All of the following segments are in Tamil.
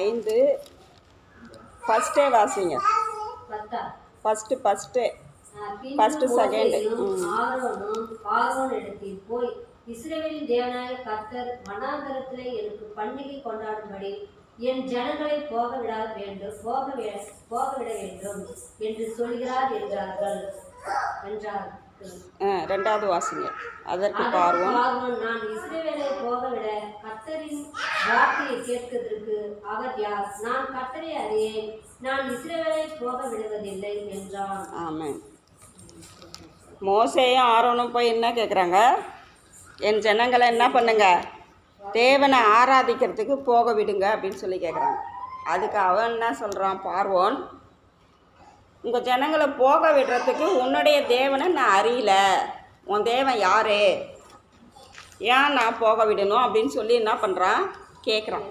ஐந்து. ஃபஸ்ட்டே வாசிங்க. First first. மோசேயும் ம். ஆரோனும் பார்வோனிடத்தில் போய் இஸ்ரவேலின் தேவனாய கர்த்தர் வனாந்தரத்திலே எனக்கு பண்டிகை கொண்டாடும்படி என் ஜனங்களை போக விட வேண்டும் போக போக விட வேண்டும் என்று சொல்கிறார் என்றார்கள். ஆ ரெண்டாவது வாசிங்க. அதற்கு அதற்கு பார்வோன் பார்வோன், நான் இஸ்ரவேலை போக விட கர்த்தரின் வார்த்தையை கேட்கிறதற்கு அவர் யார்? நான் கர்த்தரை அறியேன். நான் இஸ்ரவேலை போக விடுவதில்லை என்றான். ஆமென். மோசேயும் ஆரோனும் போய் என்ன கேட்குறாங்க என் ஜனங்களை என்ன பண்ணுங்க? தேவனை ஆராதிக்கிறதுக்கு போக விடுங்க அப்படின்னு சொல்லி கேட்குறாங்க அதுக்கு அவன் என்ன சொல்கிறான் பார்வோன் உங்கள் ஜனங்களை போக விடுறதுக்கு உன்னுடைய தேவனை நான் அறியல. உன் தேவன் யாரு? ஏன் நான் போக விடணும் அப்படின்னு சொல்லி என்ன பண்ணுறான் கேட்குறான்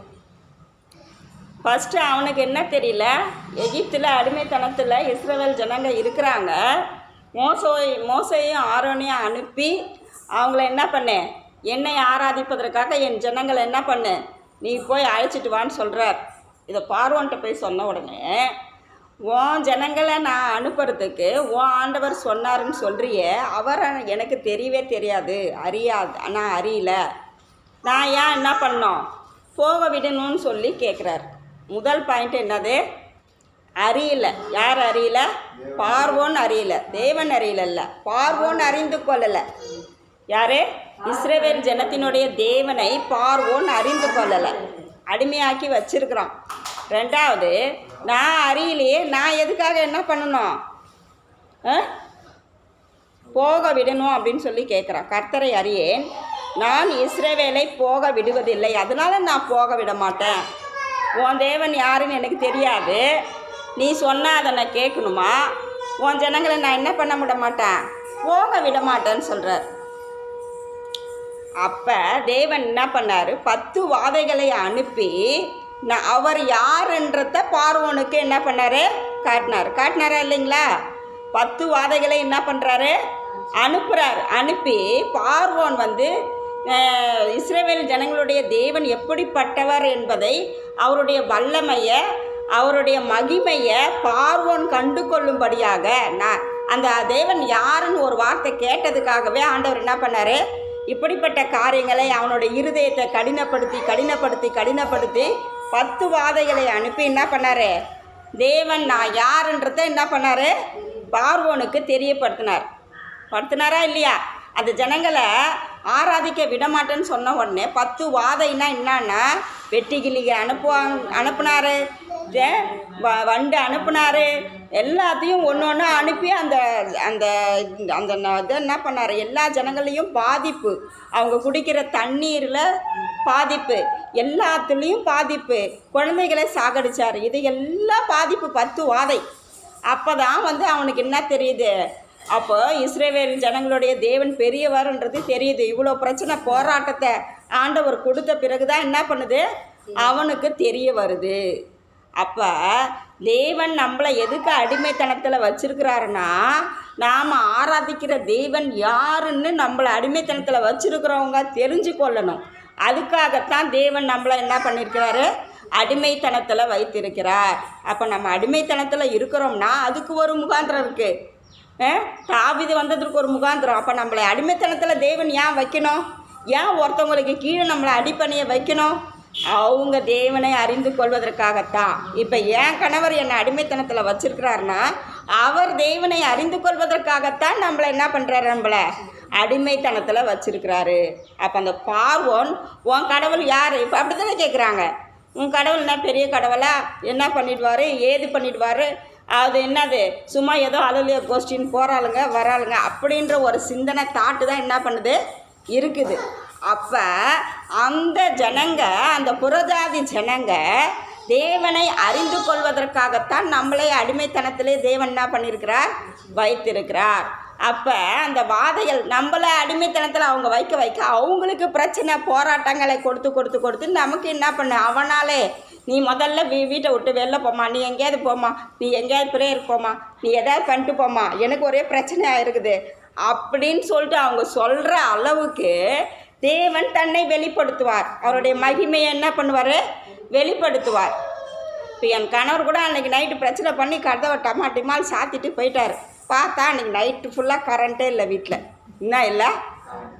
ஃபஸ்ட்டு அவனுக்கு என்ன தெரியல? எகிப்தில் அடிமைத்தனத்தில் இஸ்ரேல் ஜனங்க இருக்கிறாங்க. மோசோ மோசையும் ஆரோனையும் அனுப்பி அவங்கள என்ன பண்ணு? என்னை ஆராதிப்பதற்காக என் ஜனங்களை என்ன பண்ணு? நீ போய் அழைச்சிட்டு வான்னு சொல்கிறார் இதை பார்வோன்ட்ட போய் சொன்ன உடனே உன் ஜனங்களை நான் அனுப்புறதுக்கு உன் ஆண்டவர் சொன்னாருன்னு சொல்கிறிய அவர் எனக்கு தெரியவே தெரியாது. அறியாது நான் அறியல. நான் ஏன் என்ன பண்ணோம்? போக விடணும்னு சொல்லி கேட்குறார் முதல் பாயிண்ட் என்னது? அறியல. யார் அறியல? பார்வோன்னு அறியல. தேவன் அறியலல்ல பார்வோன்னு அறிந்து கொள்ளலை. யாரு? இஸ்ரேவேல் ஜனத்தினுடைய தேவனை பார்வோன்னு அறிந்து கொள்ளலை. அடிமையாக்கி வச்சிருக்கிறான் ரெண்டாவது நான் அறியலையே நான் எதுக்காக என்ன பண்ணணும்? ஆ? போக விடணும் அப்படின்னு சொல்லி கேட்குறான். கர்த்தரை அறியேன் நான் இஸ்ரேவேலை போக விடுவதில்லை. அதனால நான் போக விட மாட்டேன். உன் தேவன் யாருன்னு எனக்கு தெரியாது. நீ சொன்னால் அதை நான் கேட்கணுமா? உன் ஜனங்களை நான் என்ன பண்ண விட மாட்டேன்? போக விட மாட்டேன்னு சொல்கிறார் அப்போ தேவன் என்ன பண்ணார்? பத்து வாதைகளை அனுப்பி நான் அவர் யாருன்றத பார்வோனுக்கு என்ன பண்ணார்? காட்டினார். காட்டினாரா இல்லைங்களா? பத்து வாதைகளை என்ன பண்ணுறாரு அனுப்புகிறார் அனுப்பி பார்வோன் வந்து இஸ்ரேவேல் ஜனங்களுடைய தேவன் எப்படிப்பட்டவர் என்பதை அவருடைய வல்லமையை அவருடைய மகிமையை பார்வோன் கண்டு கொள்ளும்படியாக நான் அந்த தேவன் யாருன்னு ஒரு வார்த்தை கேட்டதுக்காகவே ஆண்டவர் என்ன பண்ணார்? இப்படிப்பட்ட காரியங்களை அவனுடைய இருதயத்தை கடினப்படுத்தி கடினப்படுத்தி கடினப்படுத்தி பத்து வாதைகளை அனுப்பி என்ன பண்ணாரு? தேவன் நான் யாருன்றத என்ன பண்ணாரு? பார்வோனுக்கு தெரியப்படுத்தினார். படுத்தினாரா இல்லையா? அந்த ஜனங்களை ஆராதிக்க விடமாட்டேன்னு சொன்ன உடனே பத்து வாதைன்னா என்னன்னா வெட்டிக்கிளிக அனுப்புவாங்க அனுப்புனாரு. வ- வண்டு அனுப்புனாரு. எல்லாத்தையும் ஒன்று ஒன்று அனுப்பி அந்த அந்த அந்த இதை என்ன பண்ணார்? எல்லா ஜனங்களையும் பாதிப்பு. அவங்க குடிக்கிற தண்ணீரில் பாதிப்பு. எல்லாத்துலேயும் பாதிப்பு. குழந்தைகளை சாகடிச்சார். இது எல்லாம் பாதிப்பு பத்து வாதை. அப்போ தான் வந்து அவனுக்கு என்ன தெரியுது? அப்போ இஸ்ரேவேல் ஜனங்களுடைய தேவன் பெரியவர்ன்றது தெரியுது. இவ்வளோ பிரச்சனை போராட்டத்தை ஆண்டவர் கொடுத்த பிறகு தான் என்ன பண்ணுது? அவனுக்கு தெரிய வருது. அப்போ தேவன் நம்மளை எதுக்கு அடிமைத்தனத்தில் வச்சிருக்கிறாருன்னா நாம் ஆராதிக்கிற தேவன் யாருன்னு நம்மளை அடிமைத்தனத்தில் வச்சுருக்கிறவங்க தெரிஞ்சு கொள்ளணும் அதுக்காகத்தான் தேவன் நம்மளை என்ன பண்ணியிருக்கிறாரு அடிமைத்தனத்தில் வைத்திருக்கிறார். அப்போ நம்ம அடிமைத்தனத்தில் இருக்கிறோம்னா அதுக்கு ஒரு முகாந்திரம் இருக்குது தாவிது வந்ததுக்கு ஒரு முகாந்திரம். அப்போ நம்மளை அடிமைத்தனத்தில் தேவன் ஏன் வைக்கணும்? ஏன் ஒருத்தவங்களுக்கு கீழே நம்மளை அடிப்பணியை வைக்கணும்? அவங்க தேவனை அறிந்து கொள்வதற்காகத்தான். இப்போ என் கணவர் என்னை அடிமைத்தனத்தில் வச்சிருக்கிறாருன்னா அவர் தேவனை அறிந்து கொள்வதற்காகத்தான் நம்மளை என்ன பண்ணுறாரு நம்மளை? அடிமைத்தனத்தில் வச்சிருக்கிறாரு. அப்போ அந்த பார்வோன் உன் கடவுள் யார்? இப்போ அப்படி தானே கேட்குறாங்க உன் கடவுள் என்ன பெரிய கடவுளா? என்ன பண்ணிடுவார்? ஏது பண்ணிடுவார்? அது என்னது? சும்மா ஏதோ அலுவலிய கோஷ்டின்னு போகிறாளுங்க வராளுங்க அப்படின்ற ஒரு சிந்தனை தாட்டு தான் என்ன பண்ணுது? இருக்குது. அப்போ அந்த ஜனங்க அந்த புறஜாதி ஜனங்க தேவனை அறிந்து கொள்வதற்காகத்தான் நம்மளே அடிமைத்தனத்திலே தேவன் என்ன பண்ணியிருக்கிறார் வைத்திருக்கிறார். அப்போ அந்த வாதைகள் நம்மளை அடிமைத்தனத்தில் அவங்க வைக்க வைக்க அவங்களுக்கு பிரச்சனை போராட்டங்களை கொடுத்து கொடுத்து கொடுத்து நமக்கு என்ன பண்ண? அவனாலே நீ முதல்ல வீ வீட்டை விட்டு வெளில போமா நீ எங்கேயாவது போமா நீ எங்கேயாவது பிரேயர் போமா நீ எதாவது பண்ணிட்டு போமா எனக்கு ஒரே பிரச்சனையாக இருக்குது. அப்படின்னு சொல்லிட்டு அவங்க சொல்கிற அளவுக்கு தேவன் தன்னை வெளிப்படுத்துவார். அவருடைய மகிமையை என்ன பண்ணுவார்? வெளிப்படுத்துவார். இப்போ என் கணவர் கூட அன்றைக்கி நைட்டு பிரச்சனை பண்ணி கதவை டமாட்டிமால் சாத்திட்டு போயிட்டார். பார்த்தா அன்றைக்கி நைட்டு ஃபுல்லாக கரண்ட்டே இல்லை வீட்டில் என்ன இல்லை?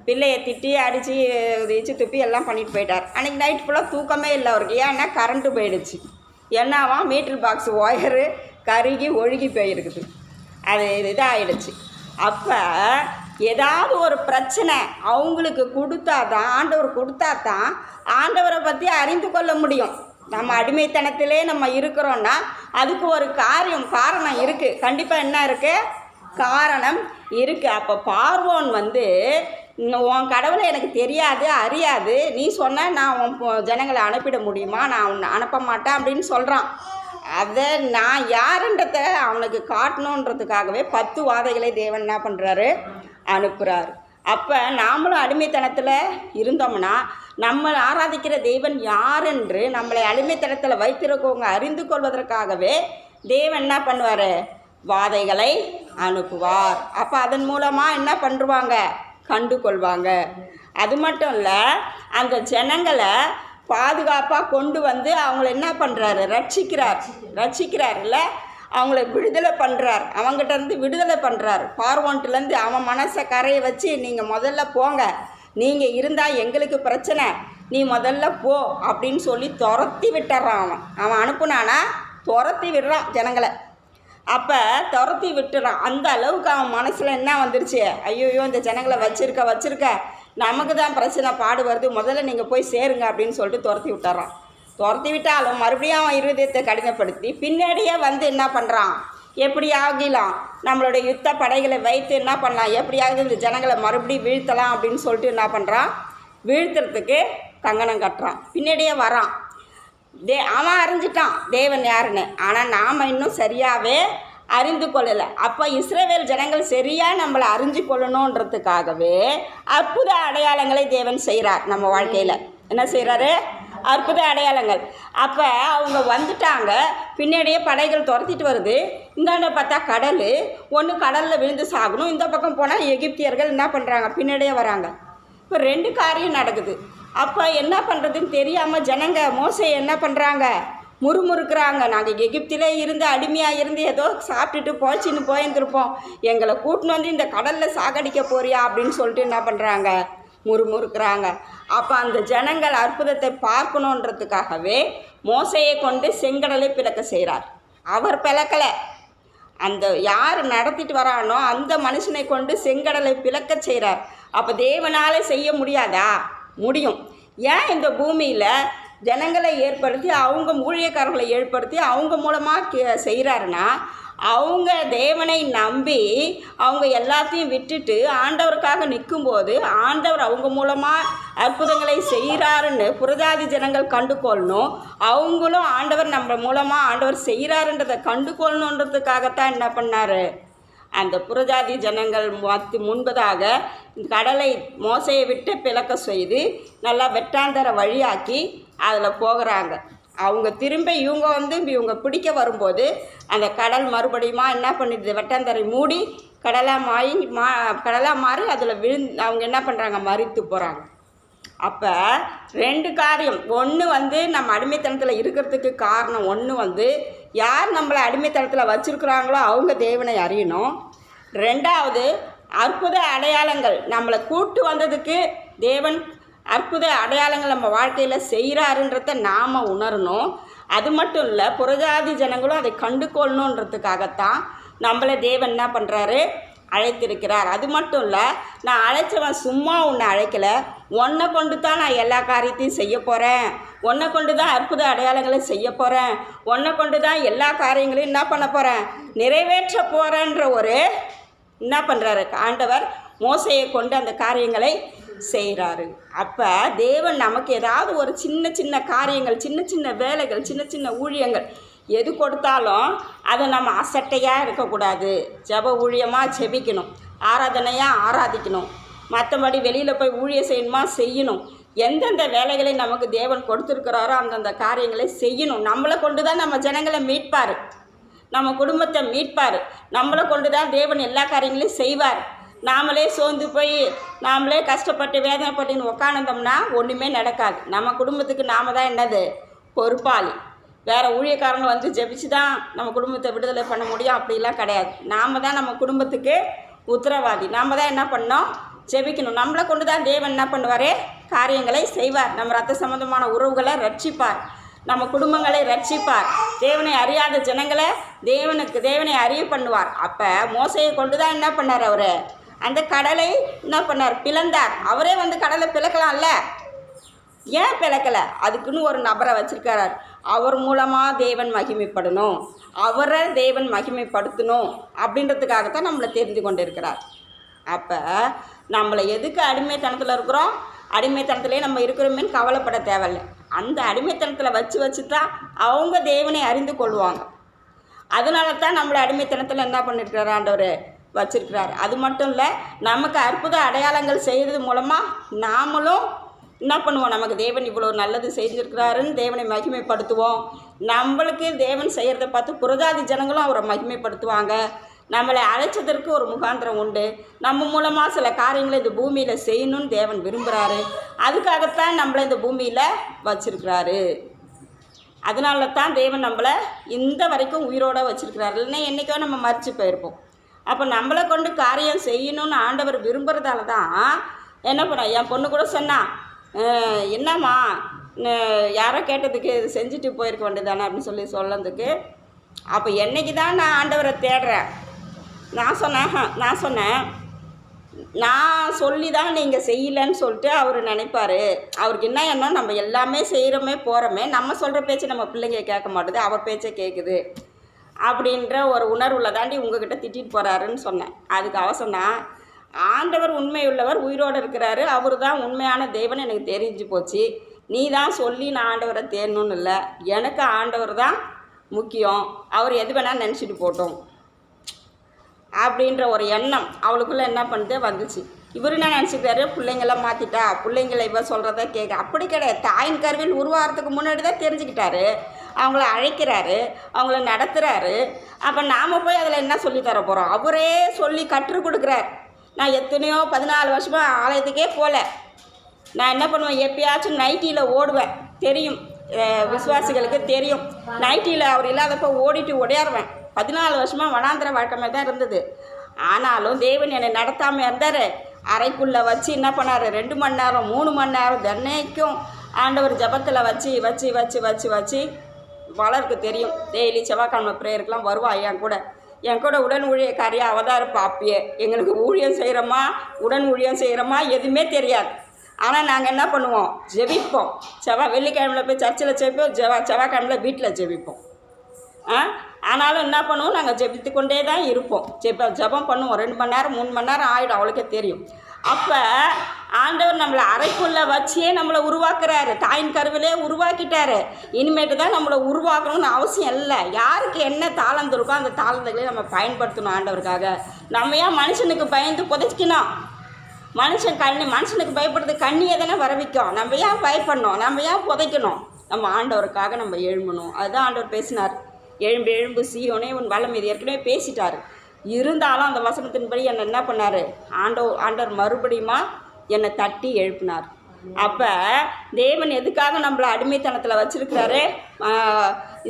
பிள்ளையை திட்டி அடித்து இச்சு துப்பி எல்லாம் பண்ணிட்டு போயிட்டார். அன்றைக்கி நைட் ஃபுல்லாக தூக்கமே இல்லை அவருக்கு. ஏன்னா கரண்ட்டு போயிடுச்சு. என்னவா மீட்டர் பாக்ஸ் ஒயரு கருகி ஒழுகி போயிருக்குது. அது இதாகிடுச்சு அப்போ ஏதாவது ஒரு பிரச்சனை அவங்களுக்கு கொடுத்தா தான் ஆண்டவர் கொடுத்தா தான் ஆண்டவரை பற்றி அறிந்து கொள்ள முடியும். நம்ம அடிமைத்தனத்திலே நம்ம இருக்கிறோன்னா அதுக்கு ஒரு காரியம் காரணம் இருக்குது கண்டிப்பாக என்ன இருக்குது காரணம் இருக்குது அப்போ பார்வோன் வந்து உன் கடவுளை எனக்கு தெரியாது அறியாது. நீ சொன்ன நான் உன் ஜனங்களை அனுப்பிட முடியுமா? நான் உன்னை அனுப்ப மாட்டேன் அப்படின்னு சொல்கிறான் அதை நான் யாருன்றத அவனுக்கு காட்டணுன்றதுக்காகவே பத்து வாதைகளை தேவன் என்ன பண்ணுறாரு அனுப்புகிறாரு அப்போ நாமளும் அடிமைத்தனத்தில் இருந்தோம்னா நம்ம ஆராதிக்கிற தெய்வன் யாரென்று நம்மளை அடிமைத்தனத்தில் வைத்திருக்கவங்க அறிந்து கொள்வதற்காகவே தேவன் என்ன பண்ணுவார்? வாதைகளை அனுப்புவார். அப்போ அதன் மூலமாக என்ன பண்ணுவாங்க கண்டு கொள்வாங்க அது மட்டும் இல்லை அந்த ஜனங்களை பாதுகாப்பாக கொண்டு வந்து அவங்கள என்ன பண்ணுறாரு ரட்சிக்கிறார். ரட்சிக்கிறாருல்ல அவங்கள விடுதலை பண்ணுறார் அவங்ககிட்டருந்து விடுதலை பண்ணுறார் பார்வோன்ட்டுலேருந்து அவன் மனசை கரையை வச்சு நீங்கள் முதல்ல போங்க. நீங்கள் இருந்தால் எங்களுக்கு பிரச்சனை. நீ முதல்ல போ. அப்படின்னு சொல்லி துரத்தி விட்டுறான் அவன். அவன் அனுப்புனானா? துரத்தி விடுறான் ஜனங்களை. அப்போ துரத்தி விட்டுறான். அந்த அளவுக்கு அவன் மனசில் என்ன வந்துருச்சு? ஐயோயோ இந்த ஜனங்களை வச்சுருக்க வச்சுருக்க. நமக்கு தான் பிரச்சனை பாடு வருது. முதல்ல நீங்கள் போய் சேருங்க அப்படின்னு சொல்லிட்டு துரத்தி விட்டுறான். துரத்தி விட்டாலும் மறுபடியும் அவன் இருதயத்தை கடினப்படுத்தி பின்னாடியே வந்து என்ன பண்ணுறான் எப்படி ஆகிலாம் நம்மளுடைய யுத்த படைகளை வைத்து என்ன பண்ணலாம்? எப்படியாவது இந்த ஜனங்களை மறுபடியும் வீழ்த்தலாம் அப்படின்னு சொல்லிட்டு என்ன பண்ணுறான் வீழ்த்துறதுக்கு கங்கணம் கட்டுறான். பின்னாடியே வரான். தே அவன் அறிஞ்சிட்டான். தேவன் யாருன்னு. ஆனால் நாம் இன்னும் சரியாகவே அறிந்து கொள்ளலை. அப்போ இஸ்ரேவேல் ஜனங்கள் சரியாக நம்மளை அறிஞ்சு கொள்ளணுன்றதுக்காகவே அற்புத அடையாளங்களை தேவன் செய்கிறார் நம்ம வாழ்க்கையில். என்ன செய்கிறாரு அற்புத அடையாளங்கள். அப்போ அவங்க வந்துட்டாங்க. பின்னாடியே படைகள் துரத்திட்டு வருது. இந்தாண்ட பார்த்தா கடல். ஒன்று கடலில் விழுந்து சாகணும். இந்த பக்கம் போனால் எகிப்தியர்கள் என்ன பண்ணுறாங்க பின்னாடியே வராங்க. இப்போ ரெண்டு காரியம் நடக்குது. அப்போ என்ன பண்ணுறதுன்னு தெரியாமல் ஜனங்க மோசை என்ன பண்ணுறாங்க முறுமுறுக்கிறாங்க. நாங்கள் எகிப்திலே இருந்து அடிமையாக இருந்து ஏதோ சாப்பிட்டுட்டு போச்சின்னு போயிருந்துருப்போம். எங்களை கூட்டின்னு வந்து இந்த கடலில் சாகடிக்க போறியா அப்படின்னு சொல்லிட்டு என்ன பண்ணுறாங்க முறுமுறுக்கிறாங்க. அப்போ அந்த ஜனங்கள் அற்புதத்தை பார்க்கணுன்றதுக்காகவே மோசையை கொண்டு செங்கடலை பிளக்க செய்கிறார் அவர் பிளக்கலை. அந்த யார் நடத்திட்டு வரானோ அந்த மனுஷனை கொண்டு செங்கடலை பிளக்க செய்கிறார் அப்போ தேவனால் செய்ய முடியாதா? முடியும். ஏன் இந்த பூமியில் ஜனங்களை ஏற்படுத்தி அவங்க ஊழியக்காரர்களை ஏற்படுத்தி அவங்க மூலமாக செய்கிறாருன்னா அவங்க தேவனை நம்பி அவங்க எல்லாத்தையும் விட்டுட்டு ஆண்டவருக்காக நிற்கும்போது ஆண்டவர் அவங்க மூலமாக அற்புதங்களை செய்கிறாருன்னு புரஜாதி ஜனங்கள் கண்டுகொள்ளணும். அவங்களும் ஆண்டவர் நம்ம மூலமாக ஆண்டவர் செய்கிறாருன்றதை கண்டுகொள்ளணுன்றதுக்காகத்தான் என்ன பண்ணார்? அந்த புரஜாதி ஜனங்கள் மத்து முன்பதாக கடலை மோசையை விட்டு பிளக்க செய்து நல்லா வெட்டாந்தர வழியாக்கி அதில் போகிறாங்க. அவங்க திரும்ப இவங்க வந்து இவங்க பிடிக்க வரும்போது அந்த கடல் மறுபடியுமா என்ன பண்ணிடுது? வெட்டாந்தரை மூடி கடலாக மாறி மா கடலாக மாறி அதில் விழுந் அவங்க என்ன பண்ணுறாங்க மறித்து போகிறாங்க அப்போ ரெண்டு காரியம். ஒன்று வந்து நம்ம அடிமைத்தனத்தில் இருக்கிறதுக்கு காரணம் ஒன்று வந்து யார் நம்மளை அடிமைத்தனத்தில் வச்சுருக்குறாங்களோ அவங்க தேவனை அறியணும். ரெண்டாவது அற்புத அடையாளங்கள். நம்மளை கூட்டு வந்ததுக்கு தேவன் அற்புத அடையாளங்கள் நம்ம வாழ்க்கையில் செய்கிறாருன்றத நாம் உணரணும். அது மட்டும் இல்லை புறஜாதி ஜனங்களும் அதை கண்டு கொள்ளணுன்றதுக்காகத்தான் நம்மளை தேவன் என்ன பண்ணுறாரு அழைத்திருக்கிறார். அது மட்டும் இல்லை நான் அழைச்சவன் சும்மா உன்னை அழைக்கலை. உன்னை கொண்டு தான் நான் எல்லா காரியத்தையும் செய்ய போகிறேன் உன்னை கொண்டு தான் அற்புத அடையாளங்களை செய்ய போகிறேன் உன்னை கொண்டு தான் எல்லா காரியங்களையும் என்ன பண்ண போகிறேன் நிறைவேற்ற போகிறேன்ற ஒரு என்ன பண்ணுறாரு ஆண்டவர் மோசையை கொண்டு அந்த காரியங்களை செய்கிறாரு அப்போ தேவன் நமக்கு ஏதாவது ஒரு சின்ன சின்ன காரியங்கள் சின்ன சின்ன வேலைகள் சின்ன சின்ன ஊழியங்கள் எது கொடுத்தாலும் அதை நம்ம அசட்டையாக இருக்கக்கூடாது. ஜெப ஊழியமாக ஜெபிக்கணும். ஆராதனையாக ஆராதிக்கணும். மற்றபடி வெளியில் போய் ஊழியம் செய்யணுமா? செய்யணும். எந்தெந்த வேலைகளை நமக்கு தேவன் கொடுத்துருக்கிறாரோ அந்தந்த காரியங்களை செய்யணும். நம்மளை கொண்டு தான் நம்ம ஜனங்களை மீட்பார். நம்ம குடும்பத்தை மீட்பார். நம்மளை கொண்டு தான் தேவன் எல்லா காரியங்களையும் செய்வார். நாமளே சோர்ந்து போய் நாமளே கஷ்டப்பட்டு வேதனைப்பட்டுன்னு உக்காந்துருந்தோம்னா ஒன்றுமே நடக்காது. நம்ம குடும்பத்துக்கு நாம தான் என்னது? பொறுப்பாளி. வேறு ஊழியக்காரங்க வந்து ஜெபிச்சு தான் நம்ம குடும்பத்தை விடுதலை பண்ண முடியும். அப்படிலாம் கிடையாது. நாம் தான் நம்ம குடும்பத்துக்கு உத்தரவாதி. நாம் தான் என்ன பண்ணோம்? ஜெபிக்கணும். நம்மளை கொண்டு தான் தேவன் என்ன பண்ணுவார்? காரியங்களை செய்வார். நம்ம ரத்த சம்மந்தமான உறவுகளை ரட்சிப்பார். நம்ம குடும்பங்களை ரட்சிப்பார். தேவனை அறியாத ஜனங்களை தேவனுக்கு தேவனை அறிய பண்ணுவார். அப்போ மோசையை கொண்டு தான் என்ன பண்ணார் அவர்? அந்த கடலை என்ன பண்ணார்? பிளந்தார். அவரே வந்து கடலை பிளக்கலாம்ல? ஏன் பிளக்கலை? அதுக்குன்னு ஒரு நபரை வச்சிருக்காரு அவர் மூலமாக தேவன் மகிமைப்படணும். அவரை தேவன் மகிமைப்படுத்தணும் அப்படின்றதுக்காகத்தான் நம்மளை தெரிந்து கொண்டு இருக்கிறார் அப்போ நம்மளை எதுக்கு அடிமைத்தனத்தில் இருக்கிறோம்? அடிமைத்தனத்திலே நம்ம இருக்கிறோமேன்னு கவலைப்பட தேவையில்லை. அந்த அடிமைத்தனத்தில் வச்சு வச்சு தான் அவங்க தேவனை அறிந்து கொள்வாங்க. அதனால தான் நம்மளை அடிமைத்தனத்தில் என்ன பண்ணியிருக்கிறார் ஆண்டவர்? வச்சிருக்கிறார். அது மட்டும் இல்லை நமக்கு அற்புத அடையாளங்கள் செய்கிறது மூலமாக நாமளும் என்ன பண்ணுவோம்? நமக்கு தேவன் இவ்வளோ நல்லது செஞ்சுருக்கிறாருன்னு தேவனை மகிமைப்படுத்துவோம். நம்மளுக்கு தேவன் செய்கிறத பார்த்து புரஜாதி ஜனங்களும் அவரை மகிமைப்படுத்துவாங்க. நம்மளை அழைச்சதற்கு ஒரு முகாந்திரம் உண்டு. நம்ம மூலமாக சில காரியங்களை இந்த பூமியில் செய்யணும்னு தேவன் விரும்புகிறாரு அதுக்காகத்தான் நம்மளை இந்த பூமியில் வச்சிருக்கிறாரு. அதனால தான் தேவன் நம்மளை இந்த வரைக்கும் உயிரோட வச்சுருக்கிறாரு. இல்லைன்னா என்றைக்கோ நம்ம மறித்து போயிருப்போம். அப்போ நம்மளை கொண்டு காரியம் செய்யணும்னு ஆண்டவர் விரும்புகிறதால தான் என்ன பண்ண என் பொண்ணு கூட சொன்னான் என்னம்மா யாரோ கேட்டதுக்கு இது செஞ்சுட்டு போயிருக்க வேண்டியதானே அப்படின்னு சொல்லி சொல்லதுக்கு அப்போ என்னைக்கு தான் நான் ஆண்டவரை தேடுறேன்? நான் சொன்னேன் நான் சொன்னேன். நான் சொல்லி தான் நீங்கள் செய்யலைன்னு சொல்லிட்டு அவர் நினைப்பாரு. அவருக்கு என்ன என்ன நம்ம எல்லாமே செய்கிறோமே போகிறோமே நம்ம சொல்கிற பேச்சு நம்ம பிள்ளைங்க கேட்க மாட்டுது அவர் பேச்சை கேட்குது அப்படின்ற ஒரு உணர்வுல தாண்டி உங்ககிட்ட திட்டிட்டு போகிறாருன்னு சொன்னேன். அதுக்கு அவ ஆண்டவர் உண்மையுள்ளவர் உயிரோடு இருக்கிறாரு. அவர் தான் உண்மையான தெய்வம்னு எனக்கு தெரிஞ்சு போச்சு. நீ தான் சொல்லி நான் ஆண்டவரை தேடணும்னு இல்லை. எனக்கு ஆண்டவர் தான் முக்கியம். அவர் எது வேணால் நினச்சிட்டு போட்டோம். அப்படின்ற ஒரு எண்ணம் அவளுக்குள்ளே என்ன பண்ணுது? வந்துச்சு. இவர் என்ன நினச்சிக்கிறாரு? பிள்ளைங்களாம் மாற்றிட்டா பிள்ளைங்களை இவ சொல்கிறத கேட்க அப்படி கிடையாது. தாயின் கருவில் உருவாகிறதுக்கு முன்னாடி தான் தெரிஞ்சுக்கிட்டாரு. அவங்கள அழைக்கிறாரு அவங்கள நடத்துகிறாரு அப்போ நாம் போய் அதில் என்ன சொல்லி தர போகிறோம் அவரே சொல்லி கற்றுக் கொடுக்குறார். நான் எத்தனையோ பதினாலு வருஷமாக ஆலயத்துக்கே போகல நான் என்ன பண்ணுவேன்? எப்பயாச்சும் நைட்டியில் ஓடுவேன். தெரியும். விசுவாசிகளுக்கு தெரியும். நைட்டியில் அவர் இல்லாதப்போ ஓடிட்டு ஓடியாருவேன். பதினாலு வருஷமாக வனாந்திர வாழ்க்கை தான் இருந்தது. ஆனாலும் தேவன் என்னை நடத்தாமல் இருந்தார். அறைக்குள்ளே வச்சு என்ன பண்ணார்? ரெண்டு மணி நேரம் மூணு மணி நேரம் தினைக்கும் ஆண்டவர் ஜபத்தில் வச்சு வச்சு வச்சு வச்சு வச்சு வளருக்கு தெரியும். டெய்லி செவ்வாய்க்கிழமை ப்ரேயருக்கெலாம் வருவாள் என் கூட. என் கூட உடன் ஊழியக்காரியாக அவள் தான் இருப்பா அப்பயே எங்களுக்கு ஊழியம் செய்கிறோமா உடன் ஊழியம் செய்கிறோமா எதுவுமே தெரியாது. ஆனால் நாங்கள் என்ன பண்ணுவோம்? ஜெபிப்போம். செவ்வாய் வெள்ளிக்கிழமையில் போய் சர்ச்சில் ஜெபிப்போம். செவ்வாய் செவ்வாய்க்கிழமையில் வீட்டில் ஜெபிப்போம். ஆ? ஆனாலும் என்ன பண்ணுவோம்? நாங்கள் ஜெபித்து கொண்டே தான் இருப்போம். ஜெப ஜெபம் பண்ணுவோம். ரெண்டு மணி நேரம் மூணு மணி நேரம் ஆகிடும் அவளுக்கே தெரியும். அப்போ ஆண்டவர் நம்மளை அறைக்குள்ளே வச்சே நம்மளை உருவாக்குறாரு. தாயின் கருவிலே உருவாக்கிட்டாரு. இனிமேட்டு தான் நம்மளை உருவாக்கணும்னு அவசியம் இல்லை. யாருக்கு என்ன தாளம் இருக்கோ அந்த தாளந்துகளை நம்ம பயன்படுத்தணும் ஆண்டவருக்காக. நம்ம ஏன் மனுஷனுக்கு பயந்து புதைச்சிக்கணும் மனுஷன் கண்ணி மனுஷனுக்கு பயப்படுறது கண்ணியை தானே வரவிக்கும். நம்ம ஏன் பயப்படணும்? நம்ம ஏன் புதைக்கணும்? நம்ம ஆண்டவருக்காக நம்ம எழும்பணும். அதுதான் ஆண்டவர் பேசினார். எழும்பு எழும்பு சீயோனே உன் வளம் இது ஏற்கனவே பேசிட்டார். இருந்தாலும் அந்த வசனத்தின்படி என்னை என்ன பண்ணார்? ஆண்டோ ஆண்டவர் மறுபடியுமா என்னை தட்டி எழுப்பினார். அப்போ தேவன் எதுக்காக நம்மளை அடிமைத்தனத்தில் வச்சுருக்கிறாரு?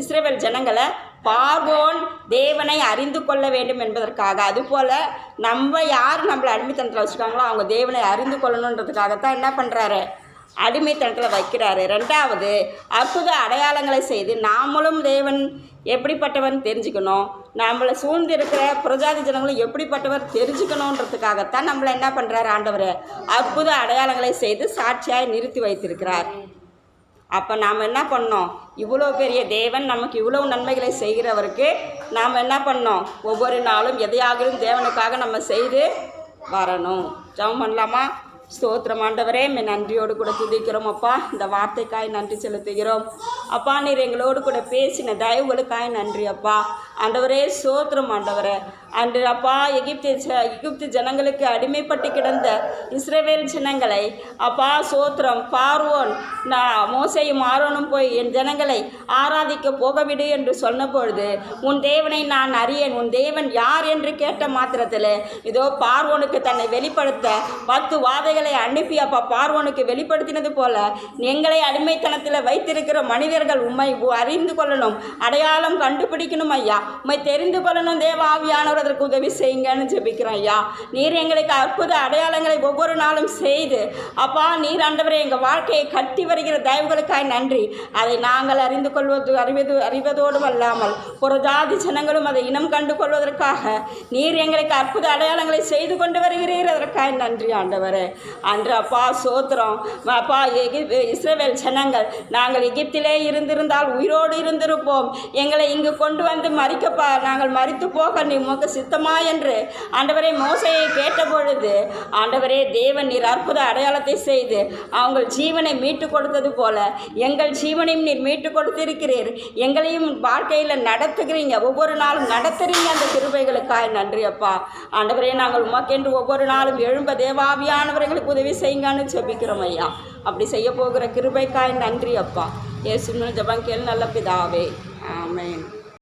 இஸ்ரேவேல் ஜனங்களை பார்வோன் தேவனை அறிந்து கொள்ள வேண்டும் என்பதற்காக. அதுபோல் நம்ம யார் நம்மளை அடிமைத்தனத்தில் வச்சுருக்காங்களோ அவங்க தேவனை அறிந்து கொள்ளணுன்றதுக்காகத்தான் என்ன பண்ணுறாரு அடிமைத்தனத்தில் வைக்கிறாரு. ரெண்டாவது அற்புத அடையாளங்களை செய்து நாமளும் தேவன் எப்படிப்பட்டவன் தெரிஞ்சுக்கணும். நம்மளை சூழ்ந்து இருக்கிற புரஜாதி ஜனங்களும் எப்படிப்பட்டவர் தெரிஞ்சுக்கணுன்றதுக்காகத்தான் நம்மளை என்ன பண்ணுறாரு ஆண்டவர்? அற்புத அடையாளங்களை செய்து சாட்சியாக நிறுத்தி வைத்திருக்கிறார். அப்போ நாம் என்ன பண்ணோம்? இவ்வளோ பெரிய தேவன் நமக்கு இவ்வளோ நன்மைகளை செய்கிறவருக்கு நாம் என்ன பண்ணோம்? ஒவ்வொரு நாளும் எதையாகிலும் தேவனுக்காக நம்ம செய்து வரணும். ஜபம் பண்ணலாமா? ஸ்தோத்திரம். ஆண்டவரே மே நன்றியோடு கூட துதிக்கிறோம் அப்பா. இந்த வார்த்தைக்காய் நன்றி செலுத்துகிறோம். அப்பா நீர் எங்களோடு கூட பேசின தயவுகளுக்காய் நன்றி அப்பா. ஆண்டவரே சோத்திரம் ஆண்டவரே. அன்று அப்பா எகிப்து எகிப்து ஜனங்களுக்கு அடிமைப்பட்டு கிடந்த இஸ்ரேவேல் ஜனங்களை அப்பா சோத்திரம் பார்வோன் நான் மோசையும் ஆரோனும் போய் என் ஜனங்களை ஆராதிக்க போகவிடு என்று சொன்னபொழுது உன் தேவனை நான் அறியேன் உன் தேவன் யார் என்று கேட்ட மாத்திரத்தில் இதோ பார்வோனுக்கு தன்னை வெளிப்படுத்த பத்து வாதைகளை அனுப்பி அப்பா பார்வோனுக்கு வெளிப்படுத்தினது போல எங்களை அடிமைத்தனத்தில் வைத்திருக்கிற மனிதர்கள் உண்மை அறிந்து கொள்ளணும் அடையாளம் கண்டுபிடிக்கணும் ஐயா. உண்மை தெரிந்து கொள்ளணும் தேவாவியானவர் அதற்கு உதவி செய்யுங்கன்னு ஜெபிக்கிறோம் ஐயா. நீர் எங்களுக்கு அற்புத அடையாளங்களை ஒவ்வொரு நாளும் செய்து அப்பா நீர் ஆண்டவரே எங்கள் வாழ்க்கையை கட்டி வருகிற தயவுகளுக்காய் நன்றி. அதை நாங்கள் அறிந்து கொள்வது அறிவது அறிவதோடு அல்லாமல் ஒரு ஜாதி ஜனங்களும் அதை இனம் கண்டு கொள்வதற்காக நீர் எங்களுக்கு அற்புத அடையாளங்களை செய்து கொண்டு வருகிறீர் அதற்காக நன்றி ஆண்டவரே. அன்று அப்பா சோத்திரம் அப்பா எகி ஜனங்கள் நாங்கள் எகிப்திலே இருந்திருந்தால் உயிரோடு இருந்திருப்போம். எங்களை இங்கு கொண்டு வந்து மறிக்கப்பா நாங்கள் மறித்து போக நீ உமக்கு சித்தமா என்று ஆண்டவரே மோசையை கேட்டபொழுது ஆண்டவரே தேவன் நீர் அற்புத அடையாளத்தை செய்து அவங்க ஜீவனை மீட்டு கொடுத்தது போல எங்கள் ஜீவனையும் நீர் மீட்டு கொடுத்திருக்கிறீர். எங்களையும் வாழ்க்கையில் நடத்துகிறீங்க ஒவ்வொரு நாளும் நடத்துகிறீங்க அந்த கிருபைகளுக்காய். நன்றி அப்பா. ஆண்டவரே நாங்கள் உமக்கென்று ஒவ்வொரு நாளும் எழும்ப தேவாவியானவர்களுக்கு உதவி செய்யுங்கன்னு செபிக்கிறோம் ஐயா. அப்படி செய்ய போகிற கிருபைக்காய் நன்றி அப்பா. இயேசுன்னு ஜெபம் கேள் நல்ல பிதாவே. ஆமேன்.